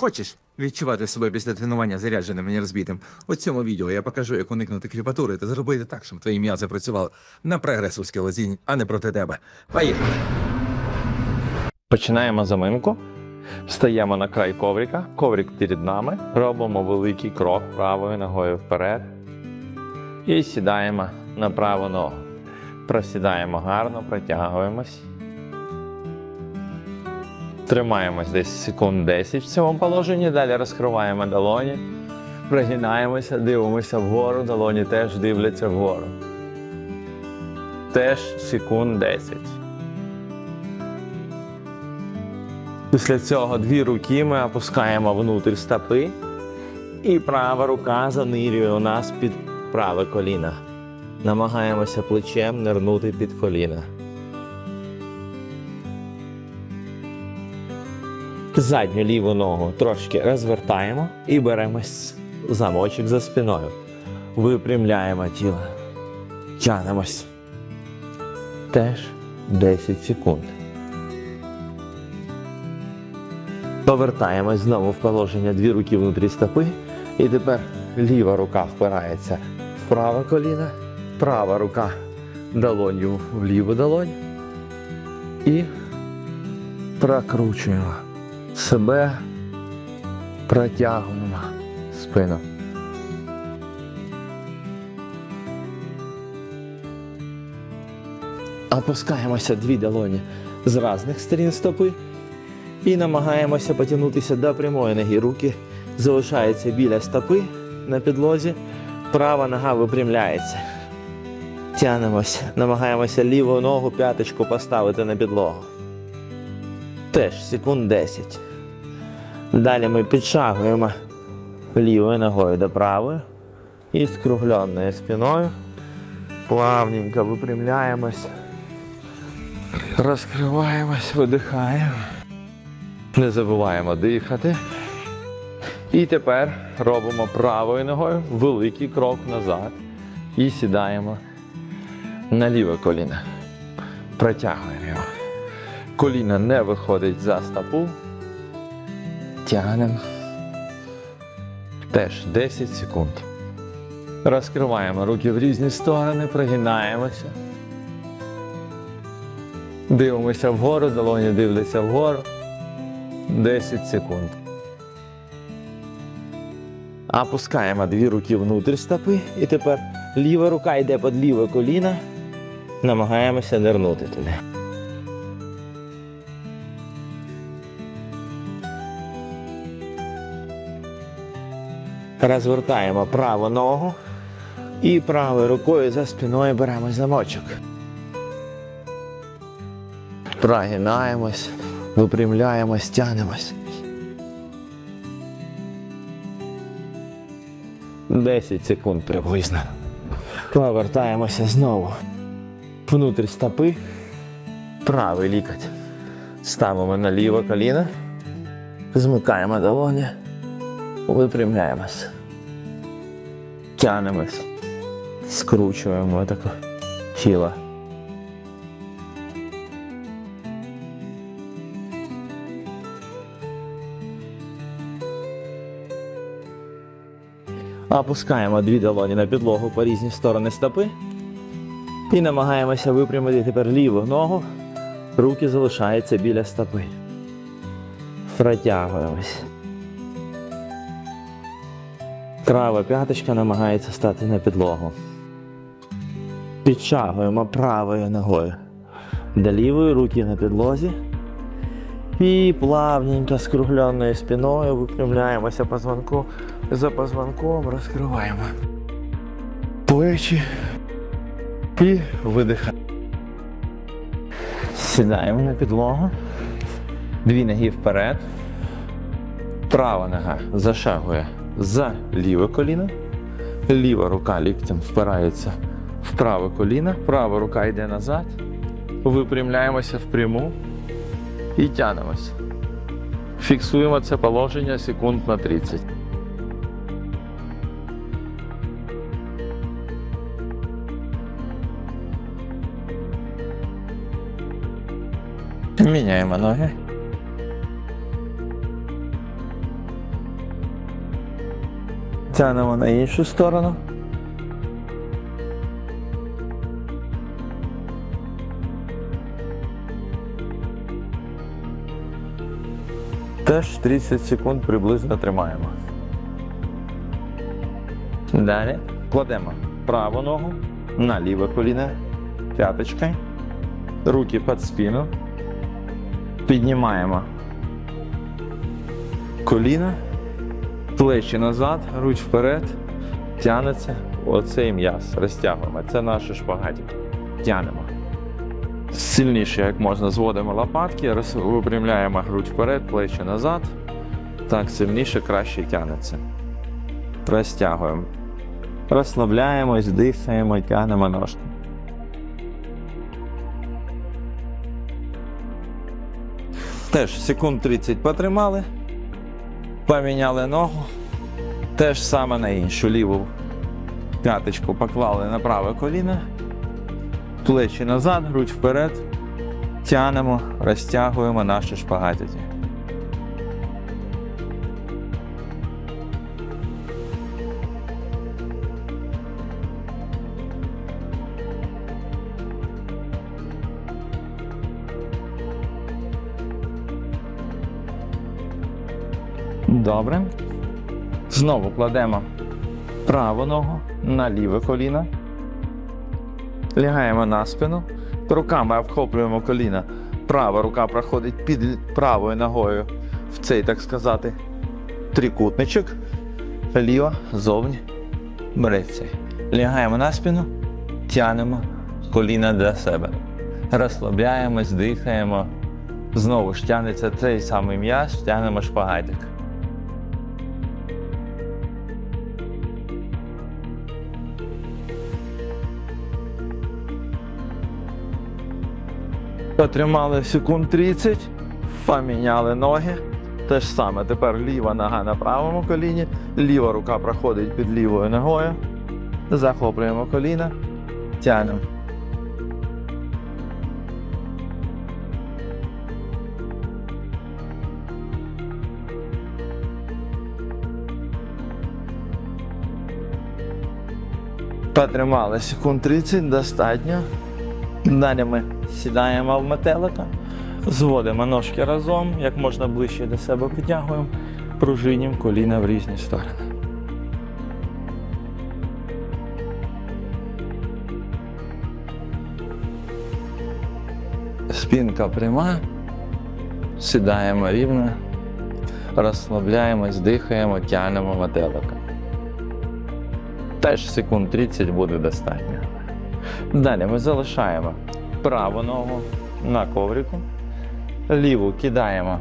Хочеш відчувати себе після тренування зарядженим і нерозбитим? У цьому відео я покажу, як уникнути кріпатури та зробити так, щоб твої м'язи працювали на прогрес у скелезінь, а не проти тебе. Поїхали! Починаємо заминку. Встаємо на край коврика, коврик перед нами, робимо великий крок правою ногою вперед. І сідаємо на праву ногу. Просідаємо гарно, протягуємось. Тримаємось десь секунд 10 в цьому положенні. Далі розкриваємо долоні, прогинаємося, дивимося вгору, долоні теж дивляться вгору. Теж секунд 10. Після цього дві руки ми опускаємо внутрь стопи, і права рука занирює у нас під праве коліно. Намагаємося плечем нирнути під коліно. Задню ліву ногу трошки розвертаємо і беремо замочок за спиною. Випрямляємо тіло. Тянемось. Теж 10 секунд. Повертаємось знову в положення дві руки внутрі стопи. І тепер ліва рука впирається в праве коліно, права рука долонью в ліву долонь. І прокручуємо себе, протягуємо спину. Опускаємося дві долоні з різних сторін стопи. І намагаємося потягнутися до прямої ноги. Руки залишаються біля стопи на підлозі. Права нога випрямляється. Тянемось, намагаємося ліву ногу п'яточку поставити на підлогу. Теж секунд 10. Далі ми підшагуємо лівою ногою до правої і скругленою спиною. Плавненько випрямляємось. Розкриваємось, видихаємо. Не забуваємо дихати. І тепер робимо правою ногою великий крок назад. І сідаємо на ліве коліно. Протягуємо його. Коліно не виходить за стопу. Тягнемо. Теж 10 секунд. Розкриваємо руки в різні сторони, прогинаємося. Дивимося вгору, долоні дивляться вгору. 10 секунд. Опускаємо дві руки внутрь стопи. І тепер ліва рука йде під ліве коліно. Намагаємося нирнути туди. Розвертаємо праву ногу і правою рукою за спиною беремо замочок. Прогинаємось, випрямляємось, тянемось. 10 секунд приблизно. Повертаємося знову. Внутрі стопи. Правий лікоть. Ставимо на ліве коліно. Змикаємо долоні. Випрямляємось. Тянемось. Скручуємо таке тіло. Опускаємо дві долоні на підлогу по різні сторони стопи. І намагаємося випрямити тепер ліву ногу. Руки залишаються біля стопи. Протягуємось. Права п'яточка намагається стати на підлогу. Підшагуємо правою ногою до лівої руки на підлозі. І плавненько скругленою спиною випрямляємося позвонку за позвонком, розкриваємо плечі і видихаємо. Сідаємо на підлогу. Дві ноги вперед. Права нога зашагує за ліве коліно. Ліва рука ліктем впирається в праве коліно. Права рука йде назад. Випрямляємося впряму і тянемось. Фіксуємо це положення секунд на 30. Міняємо ноги. Тянемо на іншу сторону. Теж 30 секунд приблизно тримаємо. Далі кладемо праву ногу на ліве коліно п'яточкою, руки під спину, піднімаємо коліна, плечі назад, руч вперед, тягнеться оцей м'яз, розтягуємо. Це наші шпагатики. Тягнемо. Сильніше, як можна, зводимо лопатки, випрямляємо грудь вперед, плечі назад. Так, сильніше, краще тягнеться. Розтягуємо. Розслабляємось, дихаємо, тягнемо ножки. Теж секунд 30 потримали, поміняли ногу. Те ж саме на іншу ліву п'яточку поклали на праве коліно, плечі назад, грудь вперед, тянемо, розтягуємо наші шпагатики. Добре. Знову кладемо праву ногу на ліве коліно. Лягаємо на спину. Руками обхоплюємо коліна. Права рука проходить під правою ногою в цей, так сказати, трикутничок. Ліва зовні береться. Лягаємо на спину, тянемо коліна до себе. Розслабляємось, дихаємо. Знову ж тягнеться цей самий м'яз, тягнемо шпагатик. Потримали секунд 30, поміняли ноги. Те ж саме, тепер ліва нога на правому коліні, ліва рука проходить під лівою ногою. Захоплюємо коліна, тягнемо. Потримали секунд 30, достатньо. Далі ми сідаємо в метелика, зводимо ножки разом, як можна ближче до себе підтягуємо, пружинім коліна в різні сторони. Спінка пряма, сідаємо рівно, розслабляємось, дихаємо, тягнемо метелика. Теж секунд 30 буде достатньо. Далі ми залишаємо праву ногу на коврику, ліву кидаємо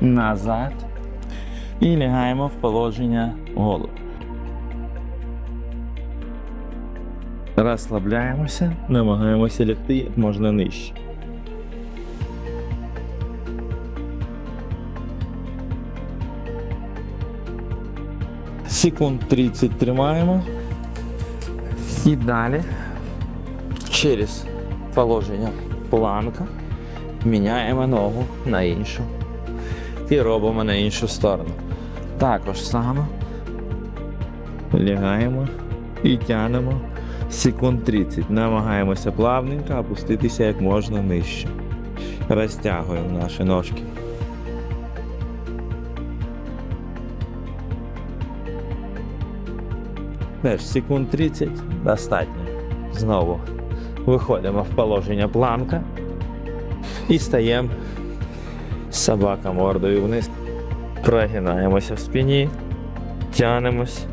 назад і лягаємо в положення голову. Розслабляємося, намагаємося лягти як можна нижче. Секунд 30 тримаємо. І далі через положення планка міняємо ногу на іншу і робимо на іншу сторону. Також само лягаємо і тянемо секунд 30. Намагаємося плавненько опуститися як можна нижче. Розтягуємо наші ножки. Теж секунд 30 достатньо. Знову виходимо в положення планка і стаємо собака мордою вниз. Прогинаємося в спині, тянемось.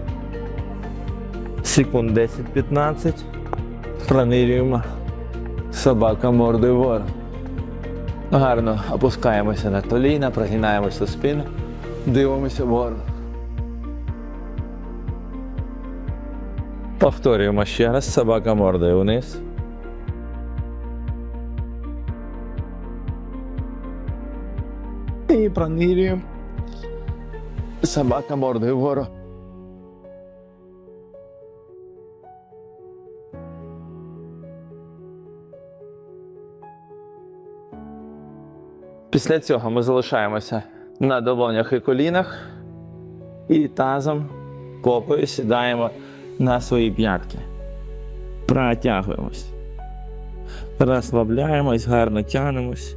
Секунд 10-15. Пронирюємо собака мордою вгору. Гарно опускаємося на коліна, прогинаємося спину, дивимося вгору. Повторюємо ще раз, собака мордою вниз. І пронирюємо. Собака мордою вгору. Після цього ми залишаємося на долонях і колінах і тазом підкопою сідаємо на свої п'ятки. Протягуємось. Розслабляємось, гарно тягнемось.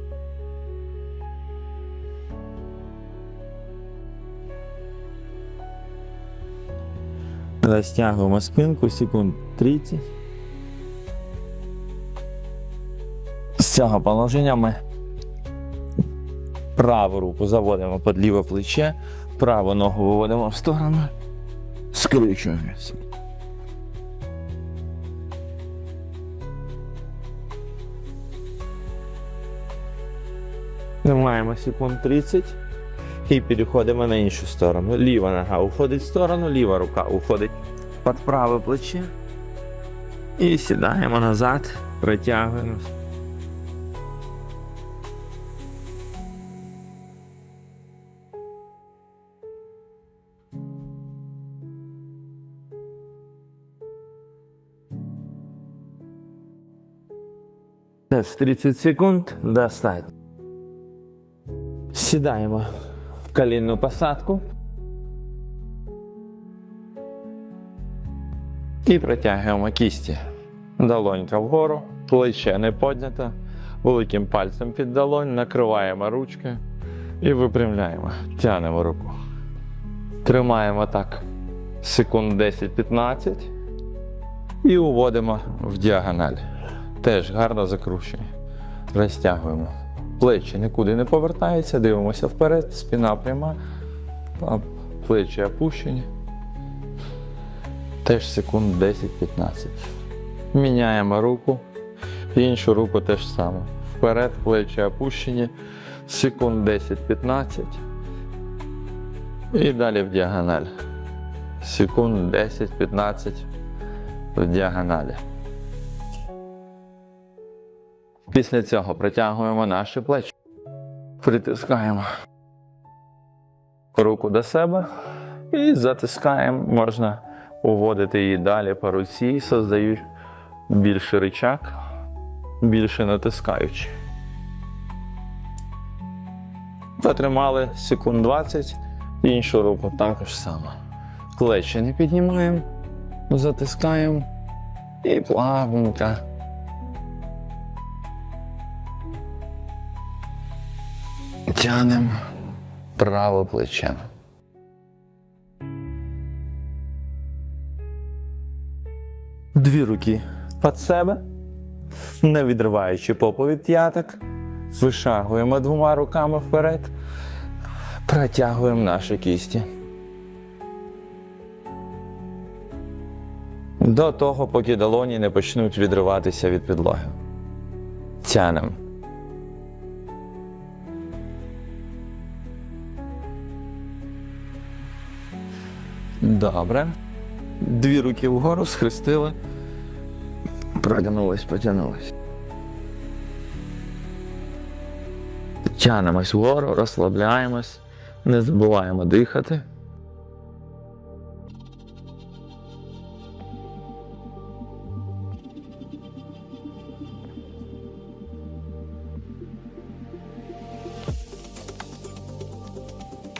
Розтягуємо спинку секунд 30. З цього положення ми праву руку заводимо під ліве плече, праву ногу виводимо в сторону, скручуємося. Тримаємо секунд 30 і переходимо на іншу сторону. Ліва нога уходить в сторону, ліва рука уходить під праве плече. І сідаємо назад, протягуємося. Теж 30 секунд достатньо. Сідаємо в колінну посадку. І протягуємо кісті. Долонька вгору, плече не піднято. Великим пальцем під долонь, накриваємо ручки і випрямляємо. Тянемо руку. Тримаємо так секунд 10-15 і уводимо в діагональ. Теж гарно закручуємо. Розтягуємо. Плечі нікуди не повертаються, дивимося вперед, спина пряма, плечі опущені. Теж секунд 10-15. Міняємо руку, іншу руку теж саме. Вперед, плечі опущені, секунд 10-15. І далі в діагональ. Секунд 10-15 в діагоналі. Після цього притягуємо наші плечі. Притискаємо руку до себе і затискаємо. Можна уводити її далі по руці, создають більший ричаг, більше натискаючи. Потримали секунд 20, іншу руку також само. Плечі не піднімаємо, затискаємо і плавненько. Тянемо право плече. Дві руки під себе, не відриваючи попу від п'яток. Вишагуємо двома руками вперед, протягуємо наші кісті. До того, поки долоні не почнуть відриватися від підлоги. Тянемо. Добре. Дві руки вгору схрестили. Протягнулись, потягнулись. Тянемось вгору, розслабляємось, не забуваємо дихати.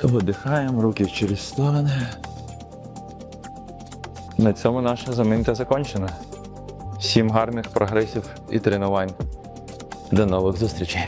Видихаємо, руки через сторони. На цьому наша заминка закінчена. Всім гарних прогресів і тренувань. До нових зустрічей!